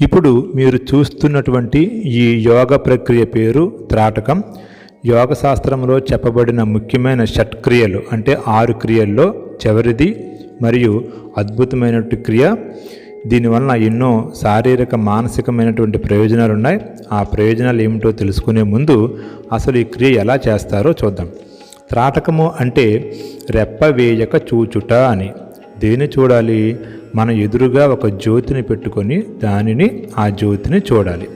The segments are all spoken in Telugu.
ఇప్పుడు మీరు చూస్తున్నటువంటి ఈ యోగ ప్రక్రియ పేరు త్రాటకం. యోగ శాస్త్రంలో చెప్పబడిన ముఖ్యమైన షట్క్రియలు అంటే ఆరు క్రియల్లో చివరిది మరియు అద్భుతమైనటువంటి క్రియ. దీనివలన ఎన్నో శారీరక మానసికమైనటువంటి ప్రయోజనాలు ఉన్నాయి ఆ ప్రయోజనాలు ఏమిటో తెలుసుకునే ముందు అసలు ఈ క్రియ ఎలా చేస్తారో చూద్దాం. త్రాటకము అంటే రెప్ప వేయక చూచుట అని. దేని చూడాలి? మన ఎదురుగా ఒక జ్యోతిని పెట్టుకొని దానిని ఆ జ్యోతిని చూడాలి.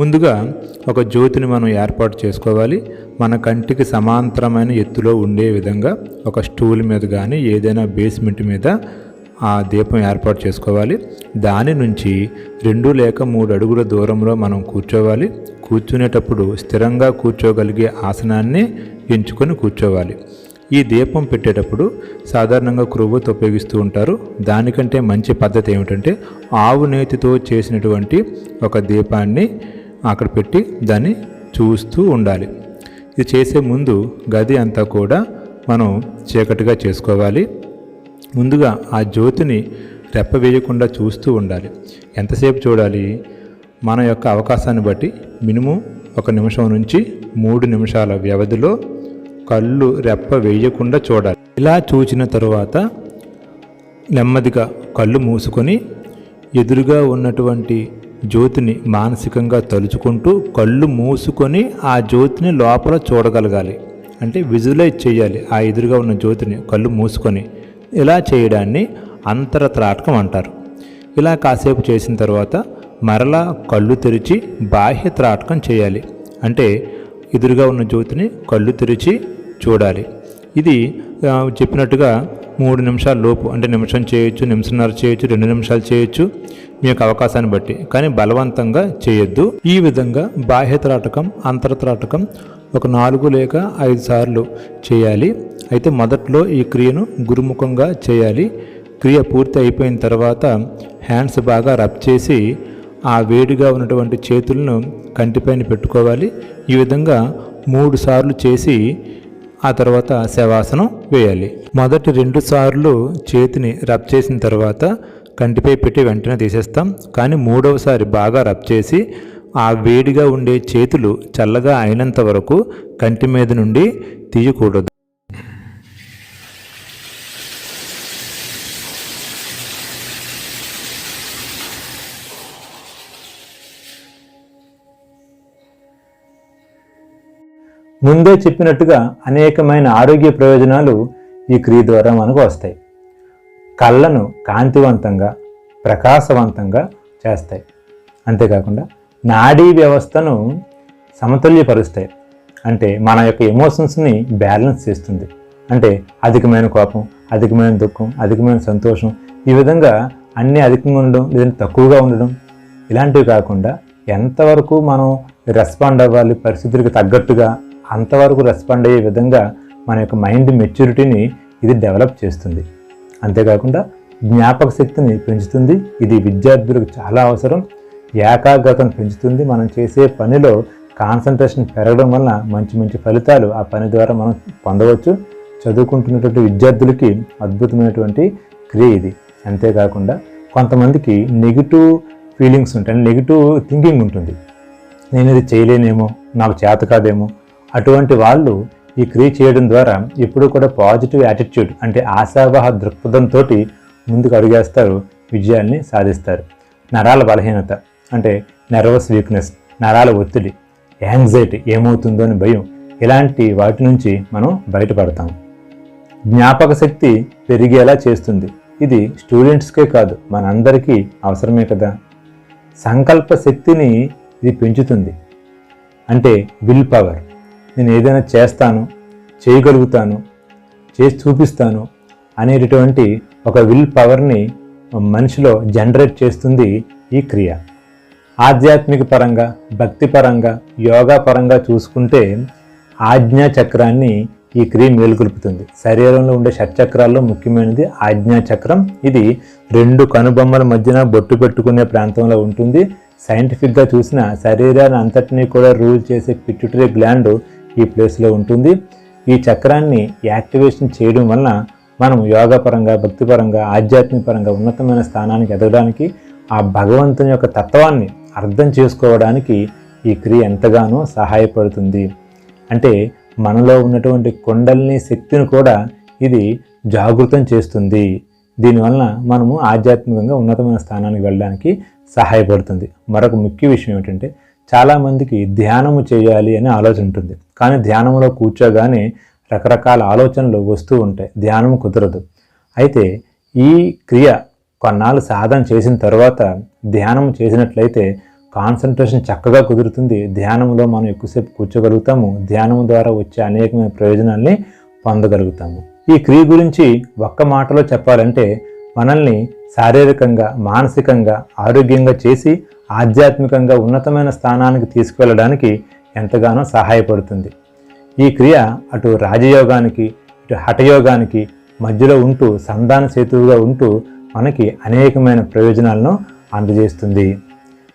ముందుగా ఒక జ్యోతిని మనం ఏర్పాటు చేసుకోవాలి. మన కంటికి సమాంతరమైన ఎత్తులో ఉండే విధంగా ఒక స్టూల్ మీద కానీ ఏదైనా బేస్మెంట్ మీద ఆ దీపం ఏర్పాటు చేసుకోవాలి. దాని నుంచి రెండు లేక మూడు అడుగుల దూరంలో మనం కూర్చోవాలి. కూర్చునేటప్పుడు స్థిరంగా కూర్చోగలిగే ఆసనాన్ని ఎంచుకొని కూర్చోవాలి. ఈ దీపం పెట్టేటప్పుడు సాధారణంగా క్రొవ్వొత్తు ఉపయోగిస్తూ ఉంటారు. దానికంటే మంచి పద్ధతి ఏమిటంటే ఆవు నేతితో చేసినటువంటి ఒక దీపాన్ని అక్కడ పెట్టి దాన్ని చూస్తూ ఉండాలి. ఇది చేసే ముందు గది అంతా కూడా మనం చీకటిగా చేసుకోవాలి. ముందుగా ఆ జ్యోతిని రెప్ప వేయకుండా చూస్తూ ఉండాలి. ఎంతసేపు చూడాలి? మన యొక్క అవకాశాన్ని బట్టి మినిమం ఒక నిమిషం నుంచి మూడు నిమిషాల వ్యవధిలో కళ్ళు రెప్ప వేయకుండా చూడాలి. ఇలా చూచిన తరువాత నెమ్మదిగా కళ్ళు మూసుకొని ఎదురుగా ఉన్నటువంటి జ్యోతిని మానసికంగా తలుచుకుంటూ కళ్ళు మూసుకొని ఆ జ్యోతిని లోపల చూడగలగాలి. అంటే విజువలైజ్ చేయాలి ఆ ఎదురుగా ఉన్న జ్యోతిని కళ్ళు మూసుకొని. ఇలా చేయడాన్ని అంతరత్రాటకం అంటారు. ఇలా కాసేపు చేసిన తర్వాత మరలా కళ్ళు తెరిచి బాహ్య త్రాటకం చేయాలి. అంటే ఎదురుగా ఉన్న జ్యోతిని కళ్ళు తెరిచి చూడాలి. ఇది చెప్పినట్టుగా మూడు నిమిషాల లోపు అంటే నిమిషం చేయొచ్చు నిమిషంన్నర చేయొచ్చు రెండు నిమిషాలు చేయొచ్చు మీ యొక్క అవకాశాన్ని బట్టి. కానీ బలవంతంగా చేయొద్దు. ఈ విధంగా బాహ్య త్రాటకం అంతరత్రాటకం ఒక నాలుగు లేక ఐదు సార్లు చేయాలి. అయితే మొదట్లో ఈ క్రియను గురుముఖంగా చేయాలి. క్రియ పూర్తి అయిపోయిన తర్వాత హ్యాండ్స్ బాగా రబ్ చేసి ఆ వేడిగా ఉన్నటువంటి చేతులను కంటిపైన పెట్టుకోవాలి. ఈ విధంగా మూడు సార్లు చేసి ఆ తర్వాత శవాసనం వేయాలి. మొదటి రెండు సార్లు చేతిని రబ్ చేసిన తర్వాత కంటిపై పెట్టి వెంటనే తీసేస్తాం. కానీ మూడవసారి బాగా రబ్ చేసి ఆ వేడిగా ఉండే చేతులు చల్లగా అయినంత వరకు కంటి మీద నుండి తీయకూడదు. ముందే చెప్పినట్టుగా అనేకమైన ఆరోగ్య ప్రయోజనాలు ఈ క్రియ ద్వారా మనకు వస్తాయి. కళ్ళను కాంతివంతంగా ప్రకాశవంతంగా చేస్తాయి. అంతేకాకుండా నాడీ వ్యవస్థను సమతుల్యపరుస్తాయి. అంటే మన యొక్క ఎమోషన్స్ని బ్యాలెన్స్ చేస్తుంది. అంటే అధికమైన కోపం అధికమైన దుఃఖం అధికమైన సంతోషం ఈ విధంగా అన్నీ అధికంగా ఉండడం లేదంటే తక్కువగా ఉండడం ఇలాంటివి కాకుండా ఎంతవరకు మనం రెస్పాండ్ అవ్వాలి పరిస్థితులకు తగ్గట్టుగా అంతవరకు రెస్పాండ్ అయ్యే విధంగా మన యొక్క మైండ్ మెచ్యూరిటీని ఇది డెవలప్ చేస్తుంది. అంతేకాకుండా జ్ఞాపక శక్తిని పెంచుతుంది. ఇది విద్యార్థులకు చాలా అవసరం. ఏకాగ్రతను పెంచుతుంది. మనం చేసే పనిలో కాన్సన్ట్రేషన్ పెరగడం వలన మంచి మంచి ఫలితాలు ఆ పని ద్వారా మనం పొందవచ్చు. చదువుకుంటున్నటువంటి విద్యార్థులకి అద్భుతమైనటువంటి క్రియ ఇది. అంతేకాకుండా కొంతమందికి నెగిటివ్ ఫీలింగ్స్ ఉంటాయి. నెగిటివ్ థింకింగ్ ఉంటుంది. నేను ఇది చేయలేనేమో నాకు చేత కాదేమో అటువంటి వాళ్ళు ఈ క్రియ చేయడం ద్వారా ఎప్పుడూ కూడా పాజిటివ్ యాటిట్యూడ్ అంటే ఆశావహ దృక్పథంతో ముందుకు అడుగేస్తారు విజయాల్ని సాధిస్తారు. నరాల బలహీనత అంటే నర్వస్ వీక్నెస్ నరాల ఒత్తిడి యాంగ్జైటీ ఏమవుతుందో అని భయం ఇలాంటి వాటి నుంచి మనం బయటపడతాం. జ్ఞాపక శక్తి పెరిగేలా చేస్తుంది. ఇది స్టూడెంట్స్కే కాదు మనందరికీ అవసరమే కదా. సంకల్ప శక్తిని ఇది పెంచుతుంది. అంటే విల్ పవర్ నేను ఏదైనా చేస్తాను చేయగలుగుతాను చేసి చూపిస్తాను అనేటటువంటి ఒక విల్ పవర్ని మనిషిలో జనరేట్ చేస్తుంది ఈ క్రియ. ఆధ్యాత్మిక పరంగా భక్తి పరంగా యోగా పరంగా చూసుకుంటే ఆజ్ఞా చక్రాన్ని ఈ క్రియ మేలుకొల్పుతుంది. శరీరంలో ఉండే షట్చక్రాల్లో ముఖ్యమైనది ఆజ్ఞా చక్రం. ఇది రెండు కనుబొమ్మల మధ్యన బొట్టు పెట్టుకునే ప్రాంతంలో ఉంటుంది. సైంటిఫిక్గా చూసిన శరీరాన్ని అంతటినీ కూడా రూల్ చేసే పిట్యుటరీ గ్లాండ్ ఈ ప్లేస్లో ఉంటుంది. ఈ చక్రాన్ని యాక్టివేషన్ చేయడం వలన మనం యోగపరంగా భక్తిపరంగా ఆధ్యాత్మికపరంగా ఉన్నతమైన స్థానానికి ఎదగడానికి ఆ భగవంతుని యొక్క తత్వాన్ని అర్థం చేసుకోవడానికి ఈ క్రియ ఎంతగానో సహాయపడుతుంది. అంటే మనలో ఉన్నటువంటి కొండల్ని శక్తిని కూడా ఇది జాగృతం చేస్తుంది. దీనివలన మనము ఆధ్యాత్మికంగా ఉన్నతమైన స్థానానికి వెళ్ళడానికి సహాయపడుతుంది. మరొక ముఖ్య విషయం ఏమిటంటే చాలామందికి ధ్యానము చేయాలి అనే ఆలోచన ఉంటుంది. కానీ ధ్యానంలో కూర్చోగానే రకరకాల ఆలోచనలు వస్తూ ఉంటాయి. ధ్యానం కుదరదు. అయితే ఈ క్రియ కొన్నాళ్ళు సాధన చేసిన తర్వాత ధ్యానం చేసినట్లయితే కాన్సన్ట్రేషన్ చక్కగా కుదురుతుంది. ధ్యానంలో మనం ఎక్కువసేపు కూర్చోగలుగుతాము. ధ్యానం ద్వారా వచ్చే అనేకమైన ప్రయోజనాల్ని పొందగలుగుతాము. ఈ క్రియ గురించి ఒక్క మాటలో చెప్పాలంటే మనల్ని శారీరకంగా మానసికంగా ఆరోగ్యంగా చేసి ఆధ్యాత్మికంగా ఉన్నతమైన స్థానానికి తీసుకువెళ్ళడానికి ఎంతగానో సహాయపడుతుంది. ఈ క్రియ అటు రాజయోగానికి ఇటు హఠయోగానికి మధ్యలో ఉంటూ సంధాన సేతువుగా ఉంటూ మనకి అనేకమైన ప్రయోజనాలను అందజేస్తుంది.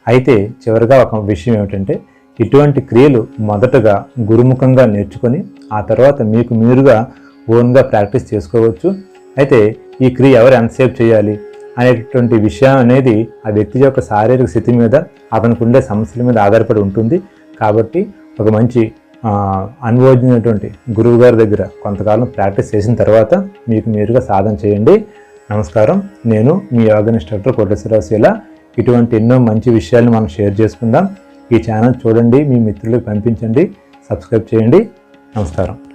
అయితే చివరిగా ఒక విషయం ఏమిటంటే ఇటువంటి క్రియలు మొదటగా గురుముఖంగా నేర్చుకొని ఆ తర్వాత మీకు మీరుగా ఓన్గా ప్రాక్టీస్ చేసుకోవచ్చు. అయితే ఈ క్రియ ఎవరు ఎంతసేపు చేయాలి అనేటటువంటి విషయం అనేది ఆ వ్యక్తి యొక్క శారీరక స్థితి మీద అతనికి ఉండే సమస్యల మీద ఆధారపడి ఉంటుంది. కాబట్టి ఒక మంచి ఆ, అనుభవజ్ఞమైనటువంటి గురువు గారి దగ్గర కొంతకాలం ప్రాక్టీస్ చేసిన తర్వాత మీకు మీరుగా సాధన చేయండి. నమస్కారం. నేను మీ యోగా ఇన్స్ట్రక్టర్ కోటేశ్వరరావు శీల. ఇటువంటి ఎన్నో మంచి విషయాలను మనం షేర్ చేసుకుందాం. ఈ ఛానల్ చూడండి మీ మిత్రులకు పంపించండి సబ్స్క్రైబ్ చేయండి. నమస్కారం.